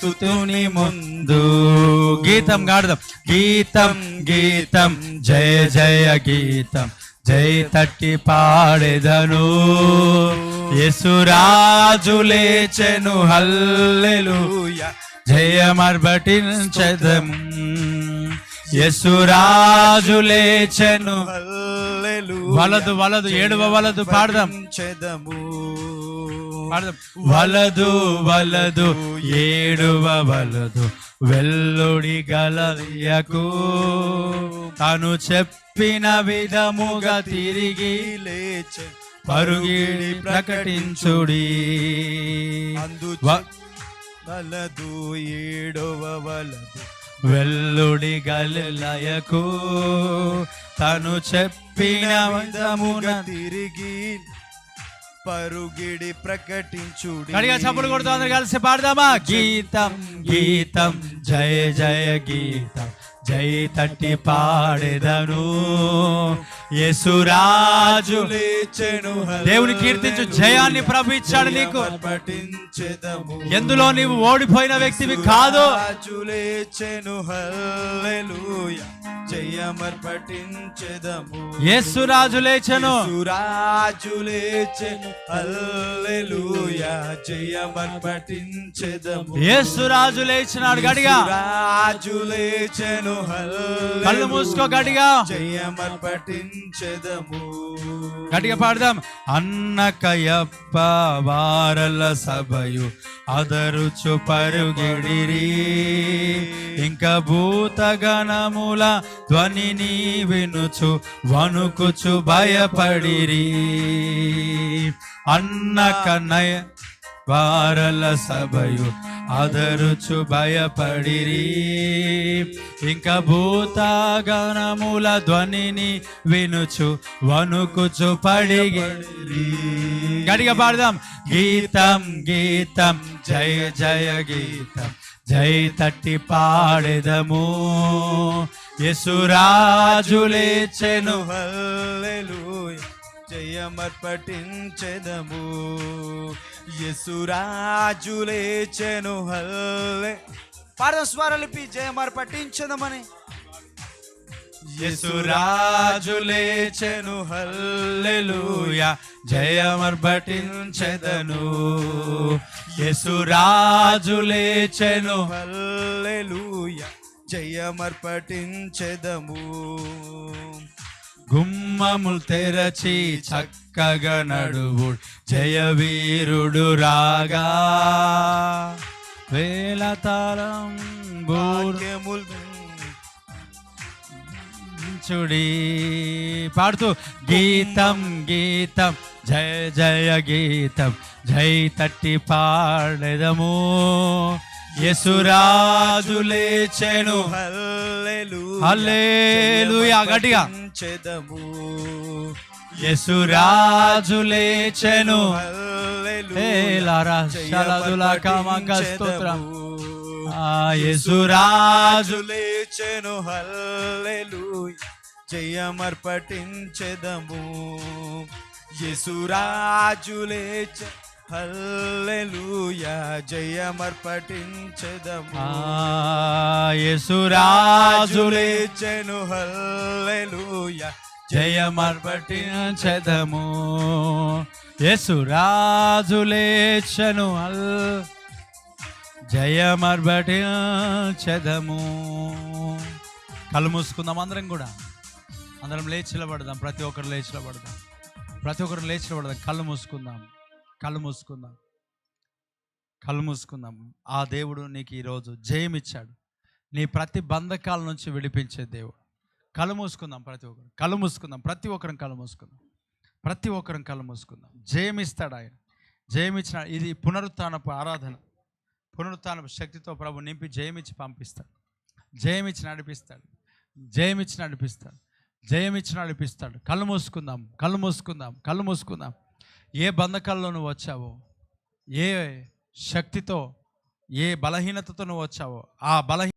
స్తుతుని ముందు. గీతం గాడదాం. గీతం గీతం జయ జయ గీతం. జై తట్టి పాడెదను. యేసురాజు లేచెను హల్లెలూయా. జయమర్బటించదము యేసురాజు లేచెను వలదు వలదు ఏడువ వలదు పాడదాం. చెదము వలదు వలదు ఏడువ వలదు వెల్లుడి గలయకు తను చెప్పిన విధముగా తిరిగి లేచె పరుగిడి ప్రకటించుడి. అందు వలదు ఏడవ వలదు వెల్లుడి గలయకు తను చెప్పిన విధమున తిరిగి పరుగిడి ప్రకటించుడి. గడిగా చప్పుడు కొడుతూ అందరు కలిసి పాడదామా? గీతం గీతం జయ జయ గీతం. జై తట్టి పాడెదను. యేసురాజు. లేచెను దేవుని కీర్తించు జయాన్ని ప్రభు ఇచ్చాడు నీకు. పఠించెదము ఎందులో నీవు ఓడిపోయిన వ్యక్తివి కాదు. రాజు లేచెను జయమర్పటించెదము యేసురాజు లేచెను సురాజు లేచెను హల్లెలూయా. జయమర్పటించెదము యేసురాజు లేచినాడు గడిగా. రాజు లేచెను హల్లెలూయా కళ్ళు మూసుకో గడిగా. జయమర్పటించెదము గట్టిగా పాడదాం. అన్నకయప్ప వారల సభయు అదరుచు పరుగిడిరి. ఇంక భూతగణముల ధ్వనిని వినుచు వణుకుచు భయపడిరి. అన్న అన్నకన్నయ వారల సభయు అదరుచు భయపడిరి. ఇంకా భూతాగణముల ధ్వనిని వినుచు వణుకుచు పడిగిరి గడిగా పాడదాం. గీతం గీతం జయ జయ గీతం జై తట్టి పాడెదము. యసురాజు చెను హల్లెలూయా. జయమర్పటించెదము. యేసురాజు లేచెను హల్లే. పాడదాం స్వరలిపి జయమర్పటించెదమని. యసురాజు లేచెను హల్లెలూయా జయమర్పటించెదను. యసురాజు లేచెను హల్లెలూయా జయమర్పటించెదము. గుమ్ గుమ్మములు తెరచి చక్కగా నడువు. జయవీరుడు రాగా. వేలతారం భాగ్యముల్. చుడి. పాడుతూ గీతం గీతం జయ జయ గీతం జై తట్టి పాడెదము. యసురాజు లేచెను హల్లెలూయా. గట్టిగా చెదము యసురాజు లేచెను స్తోత్రం. ఆ యేసురాజు. లేచెను హల్లెలూయా. జయమర్పటించెదము. యేసురాజు లేచ హల్లెలూయా జయమర్పటించెదము. యేసురాజు లేచెను హల్లెలూయా జయమర్పటించదము. యేసురాజు లేచెను అల్ జయమర్పటించదము. కళ్ళు మూసుకుందాం అందరం కూడా. అందరం లేచి నిలబడదాం. ప్రతి ఒక్కరు లేచి నిలబడదాం. ప్రతి ఒక్కరు లేచి నిలబడదాం. కళ్ళు మూసుకుందాం. కళ్ళు మూసుకుందాం. కళ్ళు మూసుకుందాం. ఆ దేవుడు నీకు ఈరోజు జయం ఇచ్చాడు నీ ప్రతి బంధకాల నుంచి విడిపించే దేవుడు. కళ్ళు మూసుకుందాం ప్రతి ఒక్కరు. కళ్ళు మూసుకుందాం. ప్రతి ఒక్కరం కళ్ళు మూసుకుందాం. ప్రతి ఒక్కరం కళ్ళు మూసుకుందాం. జయమిస్తాడు ఆయన. జయమిచ్చిన ఇది పునరుత్నపు ఆరాధన. పునరుత్నపు శక్తితో ప్రభు నింపి జయమిచ్చి పంపిస్తాడు. జయమిచ్చి నడిపిస్తాడు. జయమిచ్చి నడిపిస్తాడు. జయమిచ్చి నడిపిస్తాడు. కళ్ళు మూసుకుందాం. కళ్ళు మూసుకుందాం. కళ్ళు మూసుకుందాం. ఏ బంధకాల్లో నువ్వు వచ్చావో ఏ శక్తితో ఏ బలహీనతతో నువ్వు వచ్చావో ఆ బలహీన